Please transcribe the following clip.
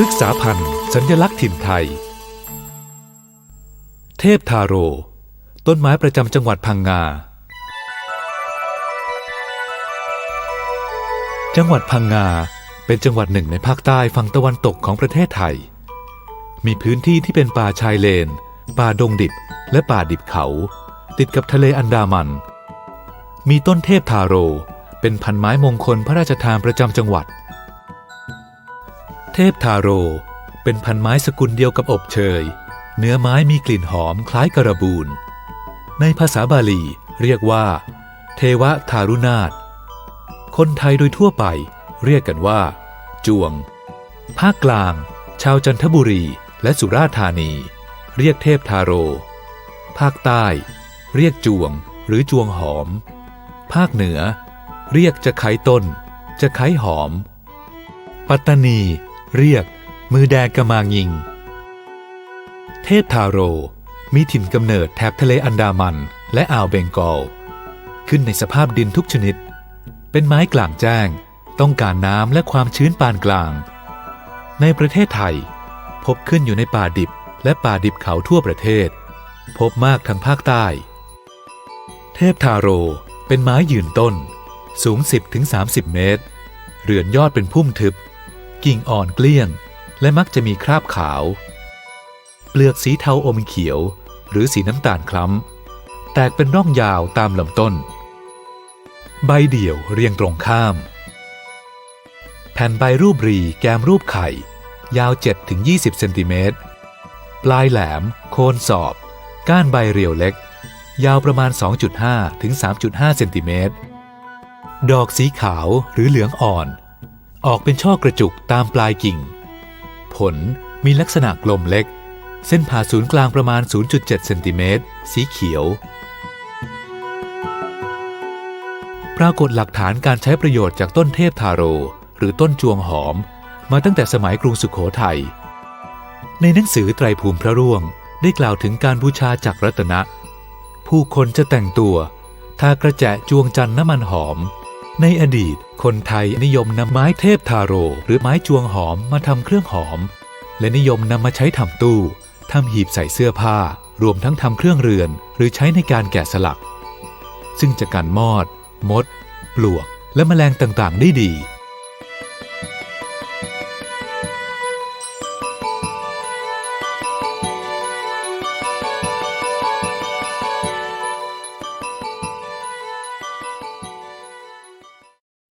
พฤกษาพันธ์สัญลักษณ์ถิ่นไทย เทพทาโร ต้นไม้ประจำจังหวัดพังงา จังหวัดพังงาเป็นจังหวัดหนึ่งในภาคใต้ฝั่งตะวันตกของประเทศไทย มีพื้นที่ที่เป็นป่าชายเลน ป่าดงดิบ และป่าดิบเขา ติดกับทะเลอันดามัน มีต้นเทพทาโร เป็นพันไม้มงคลพระราชทานประจำจังหวัด เทพทาโร เป็นพันไม้สกุลเดียวกับอบเชย เนื้อไม้มีกลิ่นหอมคล้ายกระบูน ในภาษาบาลีเรียกว่า เทวทารุนาถคนไทยโดยทั่วไปเรียกกันว่า จวง ภาคกลาง ชาวจันทบุรีและสุราษฎร์ธานี เรียกเทพทาโร ภาคใต้ เรียกจวงหรือจวงหอม ภาคเหนือ เรียกจะไขต้น จะไขหอม ปัตตานี เรียก มือแดงกะมางยิง เทพทาโร มีถิ่นกำเนิดแถบทะเลอันดามันและอ่าวเบงกอล ขึ้นในสภาพดินทุกชนิด เป็นไม้กลางแจ้ง ต้องการน้ำและความชื้นปานกลาง ในประเทศไทย พบขึ้นอยู่ในป่าดิบและป่าดิบเขาทั่วประเทศ พบมากทางภาคใต้ เทพทาโรเป็นไม้ยืนต้น สูง 10-30 เมตร เรือนยอดเป็นพุ่มทึบ กิ่งอ่อนเกลี้ยง และมักจะมีคราบขาว เปลือกสีเทาอมเขียว หรือสีน้ำตาลคล้ำ แตกเป็นร่องยาวตามลำต้น ใบเดี่ยวเรียงตรงข้าม แผ่นใบรูปรีแกมรูปไข่ ยาว 7-20 เซนติเมตร ปลายแหลม โคนสอบ ก้านใบเรียวเล็ก ยาวประมาณ 2.5ถึง3.5 เซนติเมตร ดอกสีขาวหรือเหลืองอ่อน ออกเป็นช่อกระจุกตามปลายกิ่ง ผลมีลักษณะกลมเล็ก เส้นผ่าศูนย์กลางประมาณ 0.7 เซนติเมตร สีเขียว ปรากฏหลักฐานการใช้ประโยชน์จากต้นเทพทาโร หรือต้นจวงหอม มาตั้งแต่สมัยกรุงสุขโขทัย ในหนังสือไตรภูมิพระร่วงได้กล่าวถึงการบูชาจากรัตนะ ผู้คนจะแต่งตัว ทากระแจะจวงจันทร์น้ำมันหอม ในอดีต คนไทยนิยมนำไม้เทพทาโร หรือไม้จวงหอมมาทำเครื่องหอม และนิยมนำมาใช้ทำตู้ทำหีบใส่เสื้อผ้า รวมทั้งทำเครื่องเรือน หรือใช้ในการแกะสลัก ซึ่งจะกันมอด มด ปลวก และแมลงต่างๆ ได้ดี